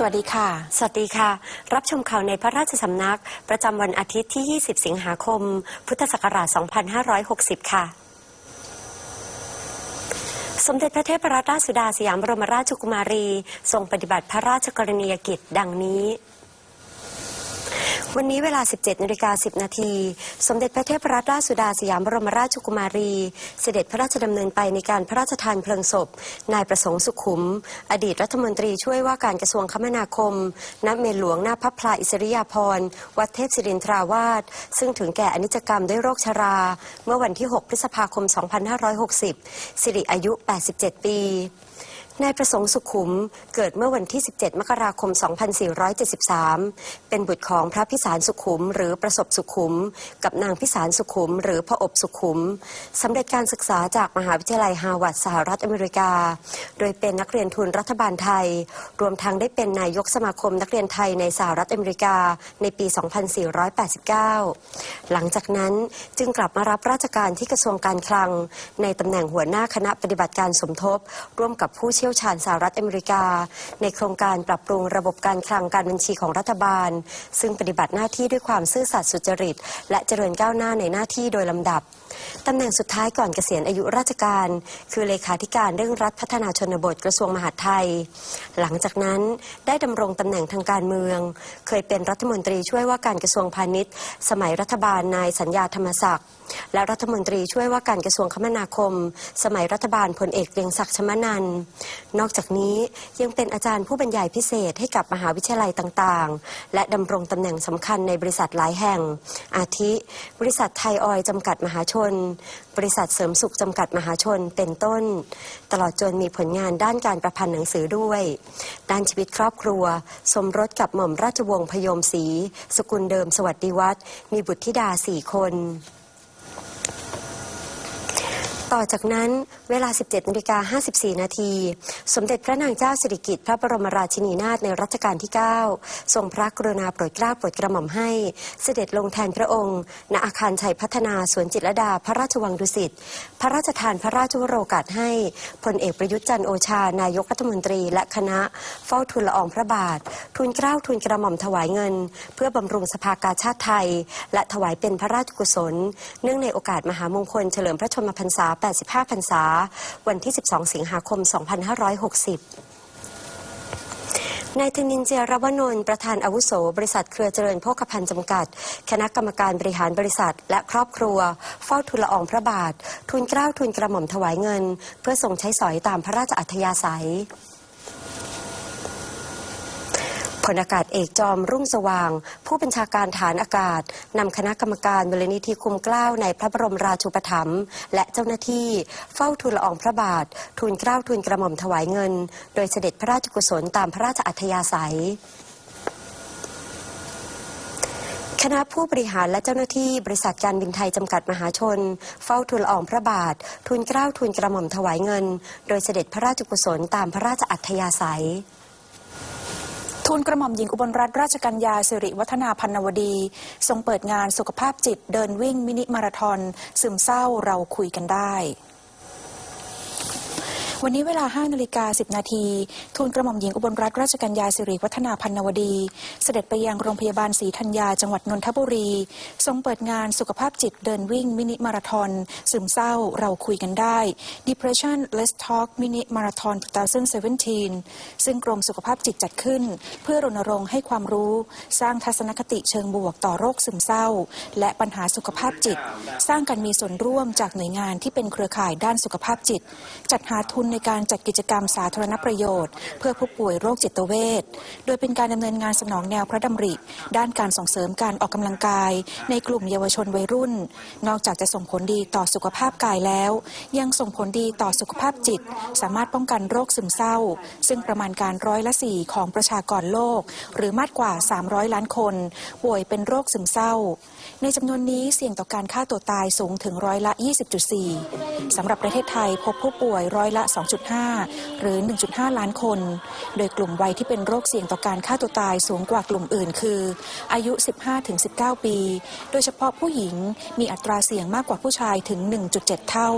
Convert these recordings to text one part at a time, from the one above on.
สวัสดีค่ะ สวัสดีค่ะ รับชมข่าวในพระราชสำนัก ประจำวันอาทิตย์ที่ 20 สิงหาคม พุทธศักราช 2560 ค่ะสมเด็จพระเทพรัตนราชสุดาสยามบรมราชกุมารี ทรงปฏิบัติพระราชกรณียกิจดังนี้ วันนี้เวลา 17นาฬิกา10 นาที สมเด็จพระเทพรัตนราชสุดาสยามบรมราชกุมารี เสด็จพระราชดำเนินไปในการพระราชทานเพลิงศพ นายประสงค์สุขุม อดีตรัฐมนตรีช่วยว่าการกระทรวงคมนาคม ณ เมนหลวงหน้าพระพลาอิสริยาภรณ์ วัดเทพศิรินทราวาส ซึ่งถึงแก่อนิจกรรมด้วยโรคชรา เมื่อวันที่ 6 พฤษภาคม 2560 สิริอายุ 87 ปี นายประสงค์สุขุมเกิดเมื่อวันที่ 17 มกราคม 2473 เป็นบุตรของพระพิสารสุขุมหรือประสบสุขุม กับนางพิสารสุขุม หรือพระอบสุขุมสำเร็จการศึกษาจากมหาวิทยาลัยฮาวาดสหรัฐอเมริกา โดยเป็นนักเรียนทุนรัฐบาลไทย รวมทั้งได้เป็นนายกสมาคมนักเรียนไทยในสหรัฐอเมริกาในปี 2489 หลังจากนั้นจึงกลับมารับราชการที่กระทรวงการคลัง ในตำแหน่งหัวหน้าคณะปฏิบัติการสมทบ ร่วมกับผู้เชี่ยวชาญสหรัฐอเมริกา ในโครงการปรับปรุงระบบการคลังการบัญชีของรัฐบาล ซึ่งปฏิบัติหน้าที่ด้วยความซื่อสัตย์สุจริต และเจริญก้าวหน้าในหน้าที่โดยลำดับตำแหน่งสุดท้ายก่อนเกษียณอายุราชการ คือเลขาธิการเรื่องรัฐพัฒนาชนบทกระทรวงมหาดไทย หลังจากนั้นได้ดำรงตำแหน่งทางการเมือง เคยเป็นรัฐมนตรีช่วยว่าการกระทรวงพาณิชย์ สมัยรัฐบาลนายสัญญาธรรมศักดิ์และรัฐมนตรีช่วยว่าการกระทรวงคมนาคม สมัยรัฐบาลพลเอกเกรียงศักดิ์ชมนันนอกจากนี้ยังเป็นอาจารย์ผู้บรรยายพิเศษให้กับมหาวิทยาลัยต่างๆ และดำรงตำแหน่งสำคัญในบริษัทหลายแห่ง อาทิ บริษัทไทยออยจำกัดมหาชน บริษัทเสริมสุขจำกัดมหาชนเป็นต้น ตลอดจนมีผลงานด้านการประพันธ์หนังสือด้วย ด้านชีวิตครอบครัว สมรสกับหม่อมราชวงศ์พยมศรีสกุลเดิมสวัสดิวัฒน์มีบุตรธิดาสี่คน ต่อจากนั้นเวลา 17นาฬิกา54 นาที สมเด็จพระนางเจ้าสิริกิติ์พระบรมราชินีนาถในรัชกาลที่ 9 ทรงพระกรุณาโปรดเกล้าโปรดกระหม่อมให้ เสด็จลงแทนพระองค์ ณอาคารชัยพัฒนาสวนจิตรดาพระราชวังดุสิต พระราชทานพระราชวโรกาสให้พลเอกประยุทธ์จันทร์โอชา นายกรัฐมนตรีและคณะ เฝ้าทูลละอองพระบาท ทูลเกล้าทูลกระหม่อมถวายเงิน เพื่อบำรุงสภากาชาติไทย และถวายเป็นพระราชกุศล เนื่องในโอกาสมหามงคลเฉลิมพระชนมพรรษา85พรรษา วันที่ 12 สิงหาคม 2560นายธนินเจรวนนท์ประธานอาวุโส บริษัทเครือเจริญโภคภัณฑ์จำกัด คณะกรรมการบริหารบริษัท และครอบครัว เฝ้าทุลละอองพระบาท ทุนเกล้าทุนกระหม่อมถวายเงิน เพื่อส่งใช้สอยตามพระราชอัธยาศัย พ ลอากาศเอกจอมรุ่งสว่าง ผู้บัญชาการฐานอากาศนำคณะกรรมการมูลนิธิคุมเกล้าในพระบรมราชูปถัมภ์และเจ้าหน้าที่เฝ้าทูลละอองพระบาท ทูลเกล้าทูลกระหม่อมถวายเงิน โดยเสด็จพระราชกุศลตามพระราชอัธยาศัยคณะผู้บริหารและเจ้าหน้าที่บริษัทการบินไทยจำกัดมหาชน เฝ้าทูลละอองพระบาท ทูลเกล้าทูลกระหม่อมถวายเงิน โดยเสด็จพระราชกุศลตามพระราชอัธยาศัย ทูลกระหม่อมหญิงอุบลรัตนราชกัญญาสิริวัฒนาพันนวดี ทรงเปิดงานสุขภาพจิตเดินวิ่งมินิมาราทอนซึมเศร้าเราคุยกันได้ วันนี้เวลา5นาฬิกา10 นาที ทูลกระหม่อมหญิงอุบลรัตนราชกัญญาสิริวัฒนาพันนวดี เสด็จไปยังโรงพยาบาลศรีธัญญาจังหวัดนนทบุรี ทรงเปิดงานสุขภาพจิตเดินวิ่งมินิมาราทอนซึมเศร้าเราคุยกันได้ Depression Let's Talk Mini Marathon 2017 ซึ่งกรมสุขภาพจิตจัดขึ้น เพื่อรณรงค์ให้ความรู้ สร้างทัศนคติเชิงบวกต่อโรคซึมเศร้า และปัญหาสุขภาพจิต สร้างการมีส่วนร่วมจากหน่วยงานที่เป็นเครือข่ายด้านสุขภาพจิต จัดหาทุนในการจัดกิจกรรมสาธารณประโยชน์ เพื่อผู้ป่วยโรคจิตเวช โดยเป็นการดำเนินงานสนองแนวพระดำริ ด้านการส่งเสริมการออกกำลังกาย ในกลุ่มเยาวชนวัยรุ่น นอกจากจะส่งผลดีต่อสุขภาพกายแล้ว ยังส่งผลดีต่อสุขภาพจิต สามารถป้องกันโรคซึมเศร้า ซึ่งประมาณการร้อยละสี่ของประชากรโลก หรือมากกว่า 300 ล้านคน ป่วยเป็นโรคซึมเศร้า ในจำนวนนี้เสี่ยงต่อการฆ่าตัวตายสูงถึงร้อยละ 20.4สำหรับประเทศไทยพบผู้ป่วยร้อยละ2.5 หรือ 1.5 ล้านคน โดยกลุ่มวัยที่เป็นโรคเสี่ยงต่อการฆ่าตัวตายสูงกว่ากลุ่มอื่น คือ อายุ 15-19 ปี โดยเฉพาะผู้หญิงมีอัตราเสี่ยงมากกว่าผู้ชายถึง 1.7 เท่า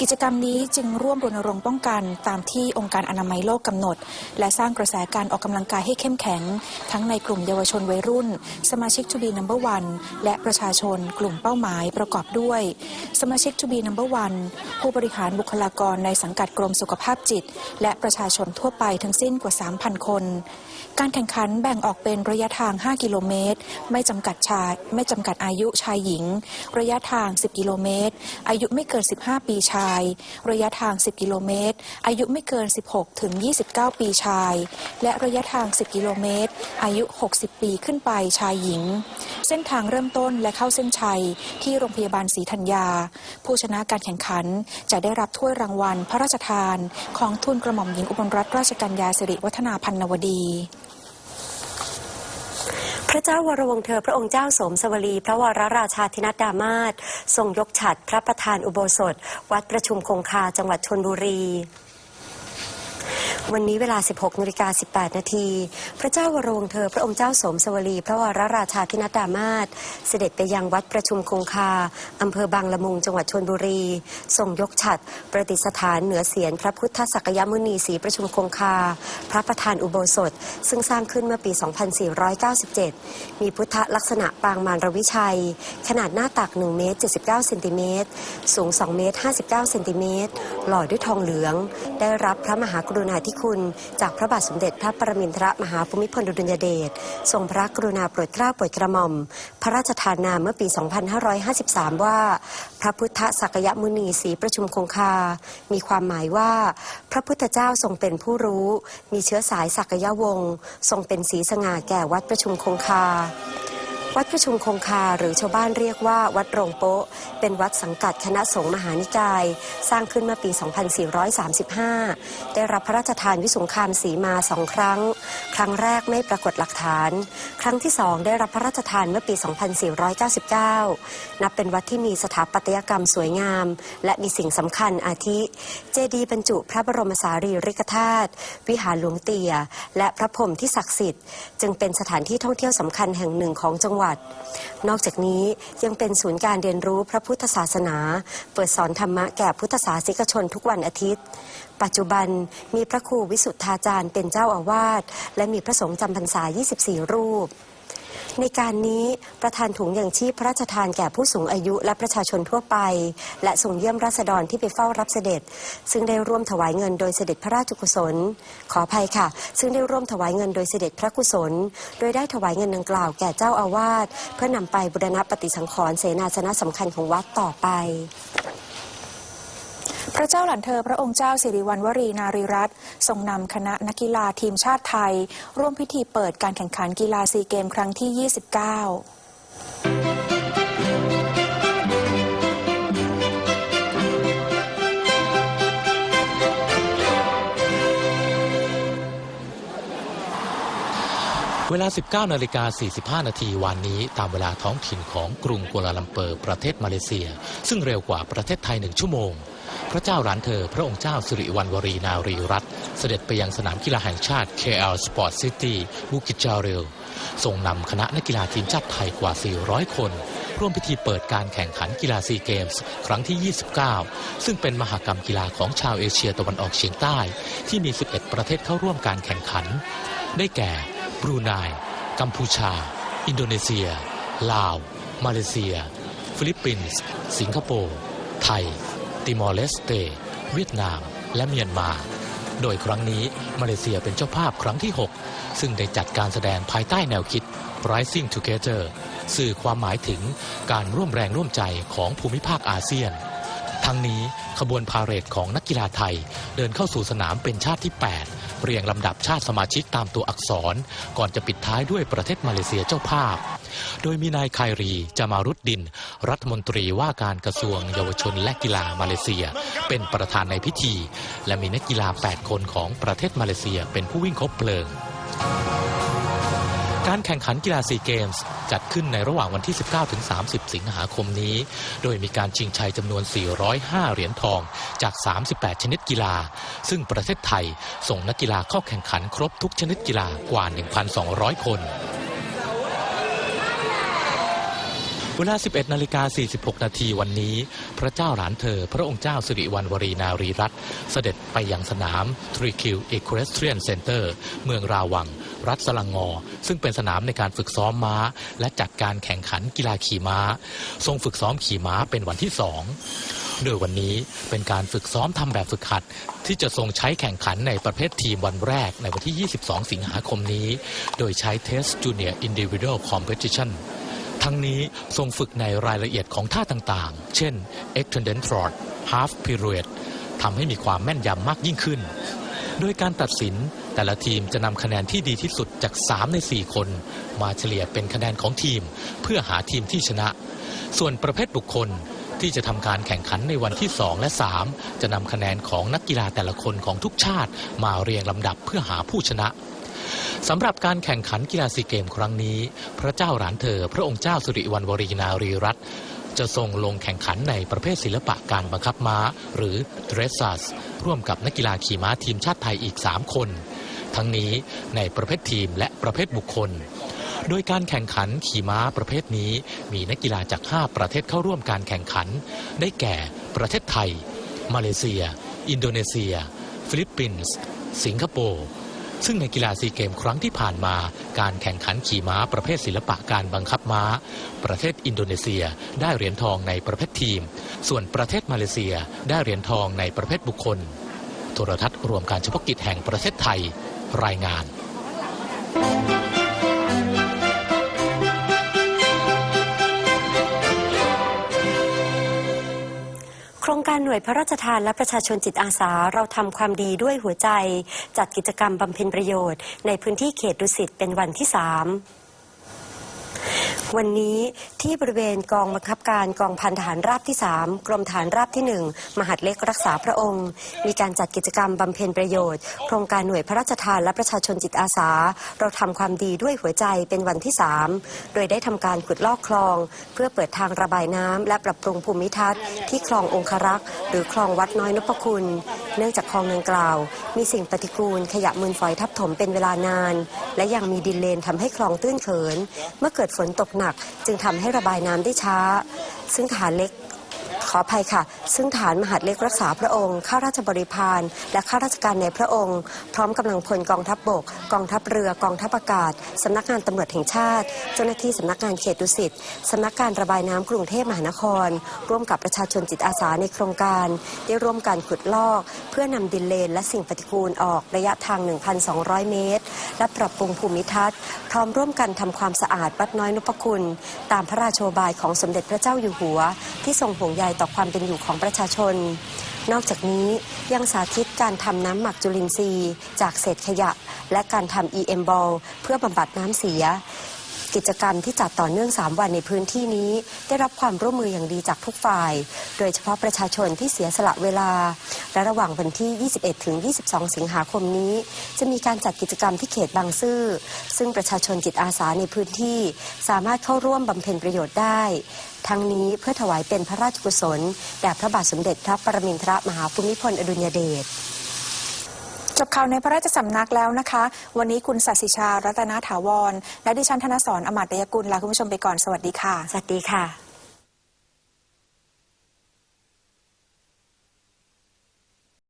กิจกรรมนี้จึงร่วมรณรงค์ป้องกันตามที่องค์การอนามัยโลกกำหนด และสร้างกระแสการออกกำลังกายให้เข้มแข็ง ทั้งในกลุ่มเยาวชนวัยรุ่น สมาชิก To be number one และประชาชนกลุ่มเป้าหมายประกอบด้วย สมาชิก To be number one ผู้บริหารบุคลากรในสังกัดกรมสุขภาพจิต และประชาชนทั่วไปทั้งสิ้นกว่า 3,000 คน การแข่งขันแบ่งออกเป็นระยะทาง 5 กิโลเมตร ไม่จำกัดชายไม่จำกัดอายุชายหญิง ระยะทาง 10 กิโลเมตร อายุไม่เกิน 15 ปีชาย ระยะทาง 10 กิโลเมตร อายุไม่เกิน 16 ถึง 29 ปีชาย และระยะทาง 10 กิโลเมตร อายุ 60 ปีขึ้นไปชายหญิง เส้นทางเริ่มต้นและเข้าเส้นชัยที่โรงพยาบาลศรีธัญญา ผู้ชนะการแข่งขันจะได้รับถ้วยรางวัลพระราชทานของทุนกระหม่อมหญิงอุบลรัตนราชกัญญาสิริวัฒนาพันนวดีพระเจ้าวรวงเธอพระองค์เจ้าสมสวลี พระวรราชาธินัดดามาศทรงยกฉัดพระประธานอุโบสถ วัดประชุมคงคาจังหวัดชนบุรี วันนี้เวลา 16นาฬิกา18 นาที พระเจ้าวรวงเธอ พระองค์เจ้าสมสวลี พระวรราชาธินัดดามาศเสด็จไปยังวัดประชุมคงคา อำเภอบางละมุง จังหวัดชนบุรีทรงยกฉัตรประดิษฐานเหนือเสียนพระพุทธศักยมุนีศรีประชุมคงคา พระประธานอุโบสถ ซึ่งสร้างขึ้นเมื่อปี 2497 มีพุทธลักษณะปางมารวิชัย ขนาดหน้าตัก 1 เมตร 79 เซนติเมตร สูง 2 เมตร 59 เซนติเมตร หล่อด้วยทองเหลือง ได้รับพระมหากรุณาธิคุณ จากพระบาทสมเด็จพระปรมินทรมหาภูมิพลอดุลยเดชทรงพระกรุณาโปรดเกล้าโปรดกระหม่อม พระราชทานนามเมื่อปี 2553 ว่า พระพุทธศักยมุนีศรีประชุมคงคา มีความหมายว่า พระพุทธเจ้าทรงเป็นผู้รู้ มีเชื้อสายศักยวงศ์ทรงเป็นศรีสง่าแก่วัดประชุมคงคา วัดประชุมคงคาหรือชาวบ้านเรียกว่าวัดโรงโป๊ะ เป็นวัดสังกัดคณะสงฆ์มหานิกาย สร้างขึ้นเมื่อปี 2435 ได้รับพระราชทานวิสุงคามสีมาสองครั้ง ครั้งแรกไม่ปรากฏหลักฐาน ครั้งที่สองได้รับพระราชทานเมื่อปี 2499 นับเป็นวัดที่มีสถาปัตยกรรมสวยงาม และมีสิ่งสำคัญอาทิ เจดีย์บรรจุพระบรมสารีริกธาตุวิหารหลวงเตี่ยและพระพรมที่ศักดิ์สิทธิ์ จึงเป็นสถานที่ท่องเที่ยวสำคัญแห่งหนึ่งของจังหวัดนอกจากนี้ยังเป็นศูนย์การเรียนรู้พระพุทธศาสนา เปิดสอนธรรมะแก่พุทธศาสนิกชนทุกวันอาทิตย์ ปัจจุบันมีพระครูวิสุทธาจารย์เป็นเจ้าอาวาสและมีพระสงฆ์จำพรรษา 24 รูป ในการนี้ประธานถุงอย่างชีพพระราชทานแก่ผู้สูงอายุและประชาชนทั่วไป และส่งเยี่ยมราษฎรที่ไปเฝ้ารับเสด็จ ซึ่งได้ร่วมถวายเงินโดยเสด็จพระราชกุศล ขออภัยค่ะ ซึ่งได้ร่วมถวายเงินโดยเสด็จพระกุศล โดยได้ถวายเงินดังกล่าวแก่เจ้าอาวาสเพื่อนำไปบูรณะปฏิสังขรณ์เสนาสนะสำคัญของวัดต่อไป ระเจ้าหลานเธอพระองค์เจ้าสิริวัณวรีนารีรัตน์ทรงนำคณะนักกีฬาทีมชาติไทย ร่วมพิธีเปิดการแข่งขันกีฬาซีเกมครั้งที่ 29เวลา 19 นาฬิกา 45 นาทีวันนี้ ตามเวลาท้องถิ่นของกรุงกัวลาลัมเปอร์ประเทศมาเลเซีย ซึ่งเร็วกว่าประเทศไทยหนึ่งชั่วโมง พระเจ้าหลานเธอ พระองค์เจ้าสิริวัณวรีนารีรัตน์เสด็จไปยังสนามกีฬาแห่งชาติ KL Sport City บุกิจาเรลทรงนำคณะนักกีฬาทีมชาติไทยกว่า 400 คน ร่วมพิธีเปิดการแข่งขันกีฬาซีเกมส์ครั้งที่ 29 ซึ่งเป็นมหกรรมกีฬาของชาวเอเชียตะวันออกเฉียงใต้ ที่มี 11 ประเทศเข้าร่วมการแข่งขัน ได้แก่บรูไนกัมพูชา อินโดนีเซีย ลาว มาเลเซีย ฟิลิปปินส์ สิงคโปร์ ไทย ติมอร์เลสเต เวียดนาม และเมียนมา โดยครั้งนี้มาเลเซียเป็นเจ้าภาพครั้งที่ 6 ซึ่งได้จัดการแสดงภายใต้แนวคิด Rising Together สื่อความหมายถึงการร่วมแรงร่วมใจของภูมิภาคอาเซียน ทั้งนี้ขบวนพาเหรดของนักกีฬาไทย เดินเข้าสู่สนามเป็นชาติที่ 8 เรียงลำดับชาติสมาชิกตามตัวอักษร ก่อนจะปิดท้ายด้วยประเทศมาเลเซียเจ้าภาพ โดยมีนายไครีจามารุดดิน รัฐมนตรีว่าการกระทรวงเยาวชนและกีฬามาเลเซีย เป็นประธานในพิธี และมีนักกีฬา 8 คนของประเทศมาเลเซียเป็นผู้วิ่งคบเพลิงกการแข่งขันกีฬาซีเกมส์จัดขึ้นในระหว่างวันที่ 19 ถึง 30 สิงหาคมนี้ โดยมีการชิงชัยจำนวน 405 เหรียญทองจาก 38 ชนิดกีฬา ซึ่งประเทศไทยส่งนักกีฬาเข้าแข่งขันครบทุกชนิดกีฬากว่า 1,200 คน เวลา 11 นาฬิกา 46 นาทีวันนี้ พระเจ้าหลานเธอ พระองค์เจ้าสิริวัณวรีนารีรัตน์เสด็จไปยังสนามทรีคิวเอควสเทรียนเซ็นเตอร์เมืองราวัง รัฐสลังงอ ซึ่งเป็นสนามในการฝึกซ้อมม้า และจัดการแข่งขันกีฬาขี่ม้า ทรงฝึกซ้อมขี่ม้าเป็นวันที่สองโดยวันนี้เป็นการฝึกซ้อมทำแบบฝึกหัด ที่จะทรงใช้แข่งขันในประเภททีมวันแรกในวันที่ 22 สิงหาคมนี้ โดยใช้ Test Junior Individual Competition ทั้งนี้ทรงฝึกในรายละเอียดของท่าต่างๆ เช่น extended trot half pirouette ทำให้มีความแม่นยำมากยิ่งขึ้น โดยการตัดสินแต่ละทีมจะนำคะแนนที่ดีที่สุดจาก 3 ใน 4 คน มาเฉลี่ยเป็นคะแนนของทีม เพื่อหาทีมที่ชนะ ส่วนประเภทบุคคลที่จะทำการแข่งขันในวันที่ 2 และ 3 จะนำคะแนนของนักกีฬาแต่ละคนของทุกชาติ มาเรียงลำดับเพื่อหาผู้ชนะ สำหรับการแข่งขันกีฬาซีเกมครั้งนี้ พระเจ้าหลานเธอ พระองค์เจ้าสุริวัณวรีนารีรัตน์จะทรงลงแข่งขันในประเภทศิลปะการบังคับม้า หรือ d r e s s a g ร่วมกับนักกีฬาขี่ม้าทีมชาติไทยอีก 3 คน ทั้งนี้ในประเภททีมและประเภทบุคคล โดยการแข่งขันขี่ม้าประเภทนี้ มีนักกีฬาจาก 5 ประเทศเข้าร่วมการแข่งขัน ได้แก่ประเทศไทย มาเลเซีย อินโดนีเซีย ฟิลิปปินส์ สิงคโปร์ ซึ่งในกีฬาซีเกมครั้งที่ผ่านมา การแข่งขันขี่ม้าประเภทศิลปะการบังคับม้า ประเทศอินโดนีเซียได้เหรียญทองในประเภททีม ส่วนประเทศมาเลเซียได้เหรียญทองในประเภทบุคคล โทรทัศน์รวมการเฉพาะกิจแห่งประเทศไทย รายงาน รงการหน่วยพระราชทานและประชาชนจิตอาสาเราทำความดีด้วยหัวใจ จัดกิจกรรมบำเพ็ญประโยชน์ ในพื้นที่เขตดุสิตเป็นวันที่สาม วันนี้ที่บริเวณกองบังคับการกองพันทหารราบที่ 3 กรมฐานราบที่ 1 มหาดเล็กรักษาพระองค์ มีการจัดกิจกรรมบำเพ็ญประโยชน์ โครงการหน่วยพระราชทานและประชาชนจิตอาสา เราทำความดีด้วยหัวใจเป็นวันที่ 3 โดยได้ทำการขุดลอกคลอง เพื่อเปิดทางระบายน้ำและปรับปรุงภูมิทัศน์ที่คลององครักษ์หรือคลองวัดน้อยนพคุณ เนื่องจากคลองดังกล่าว มีสิ่งปฏิกูลขยะมูลฝอยทับถมเป็นเวลานาน และยังมีดินเลนทำให้คลองตื้นเขิน เมื่อเกิดฝนตกหนัก จึงทำให้ระบายน้ำได้ช้า ซึ่งฐานเล็กขออภัยค่ะ ซึ่งฐานมหาดเล็กรักษาพระองค์ ข้าราชบริพาร และข้าราชการในพระองค์ พร้อมกำลังพลกองทัพบบก กองทัพเรือกองทัพอากาศสำนักงานตำรวจแห่งชาติ เจ้าหน้าที่สำนักงานเขตดุสิตสำนักการระบายน้ำกรุงเทพมหานคร ร่วมกับประชาชนจิตอาสาในโครงการ ได้ร่วมกันขุดลอก เพื่อนำดินเลนและสิ่งปฏิกูลออกระยะทาง 1,200 เมตร และปรับปรุงภูมิทัศน์ พร้อมร่วมกันทำความสะอาดวัดน้อยนพคุณ ตามพระราโชบายของสมเด็จพระเจ้าอยู่หัว ที่ทรงห่วงใยต่อความเป็นอยู่ของประชาชนนอกจากนี้ยังสาธิตการทำน้ำหมักจุลินทรีย์ จากเศษขยะ และการทำ EM ball เพื่อบำบัดน้ำเสีย กิจกรรมที่จัดต่อเนื่อง 3 วันในพื้นที่นี้ ได้รับความร่วมมืออย่างดีจากทุกฝ่าย โดยเฉพาะประชาชนที่เสียสละเวลา และระหว่างวันที่ 21 ถึง 22 สิงหาคมนี้ จะมีการจัดกิจกรรมที่เขตบางซื่อ ซึ่งประชาชนจิตอาสาในพื้นที่ สามารถเข้าร่วมบำเพ็ญประโยชน์ได้ ทั้งนี้เพื่อถวายเป็นพระราชกุศลแด่พระบาทสมเด็จพระปรมินทรมหาภูมิพลอดุลยเดช จบข่าวในพระราชสำนักแล้วนะคะ วันนี้คุณสัสิชา รัตนาถาวร และดิฉันธนสรอมาตยกุลลาคุณผู้ชมไปก่อน สวัสดีค่ะ สวัสดีค่ะ